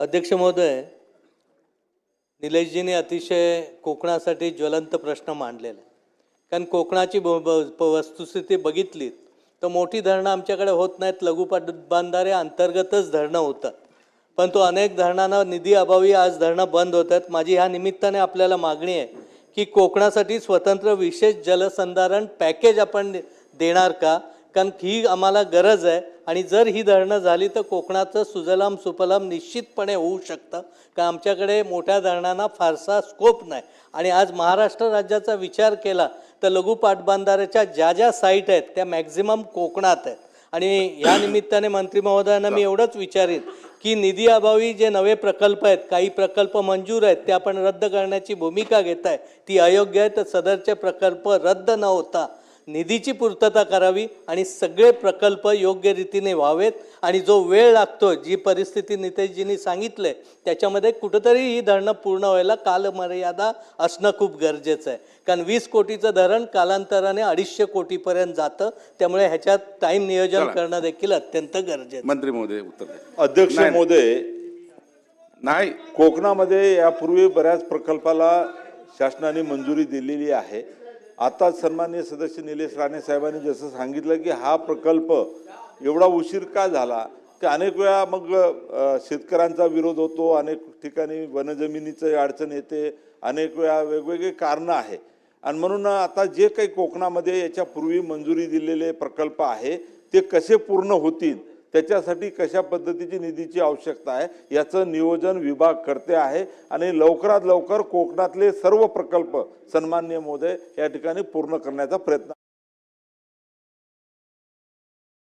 अध्यक्ष महोदय निलेशजीने अतिशय कोकणासाठी ज्वलंत प्रश्न मांडलेला. आहे कारण कोकणाची ब- ब- वस्तुस्थिती बघितली तर मोठी धरणं आमच्याकडे होत नाहीत. लघु बांधारे अंतर्गतच धरणं होतात परंतु अनेक धरणांना निधी अभावी आज धरणं बंद होत आहेत. माझी ह्या निमित्ताने आपल्याला मागणी आहे की कोकणासाठी स्वतंत्र विशेष जलसंधारण पॅकेज आपण देणार का? कारण ही आम्हाला गरज आहे. आणि जर ही धरणं झाली तर कोकणाचं सुजलाम सुफलाम निश्चितपणे होऊ शकतं. कारण आमच्याकडे मोठ्या धरणांना फारसा स्कोप नाही. आणि आज महाराष्ट्र राज्याचा विचार केला तर लघु पाटबंधाऱ्याच्या ज्या ज्या साईट आहेत त्या मॅक्झिमम कोकणात आहेत. आणि या निमित्ताने मंत्री महोदयांना मी एवढंच विचारेन की निधी अभावी जे नवे प्रकल्प आहेत काही प्रकल्प मंजूर आहेत ते आपण रद्द करण्याची भूमिका घेत आहे ती अयोग्य आहे तर सदरचे प्रकल्प रद्द न होता निधीची पूर्तता करावी आणि सगळे प्रकल्प योग्य रीतीने व्हावेत आणि जो वेळ लागतो जी परिस्थिती नितेशजींनी सांगितले त्याच्यामध्ये कुठंतरी ही धरणं पूर्ण व्हायला कालमर्यादा असणं खूप गरजेचं आहे कारण वीस कोटीचं धरण कालांतराने अडीचशे कोटीपर्यंत जातं त्यामुळे ह्याच्यात टाईम नियोजन. करणं देखील अत्यंत गरजेचं आहे. मंत्री महोदय उत्तर अध्यक्ष. महोदय नाही कोकणामध्ये यापूर्वी बऱ्याच प्रकल्पाला शासनाने मंजुरी दिलेली आहे आता सन्माननीय सदस्य निलेश राणे साहेबांनी जसं सांगितलं की हा प्रकल्प एवढा उशीर का झाला? की अनेक वेळा मग शेतकऱ्यांचा विरोध होतो अनेक ठिकाणी वनजमिनीचं अडचण येते अनेक वेळा वेगवेगळे कारणं आहे. आणि म्हणून आता जे काही कोकणामध्ये याच्यापूर्वी मंजुरी दिलेले प्रकल्प आहे ते कसे पूर्ण होतील? त्याच्यासाठी कशा पद्धतीची निधीची आवश्यकता आहे याचं नियोजन विभाग करते आहे आणि लवकरात लवकर कोकणातले सर्व प्रकल्प सन्मान्य महोदय या ठिकाणी पूर्ण करण्याचा प्रयत्न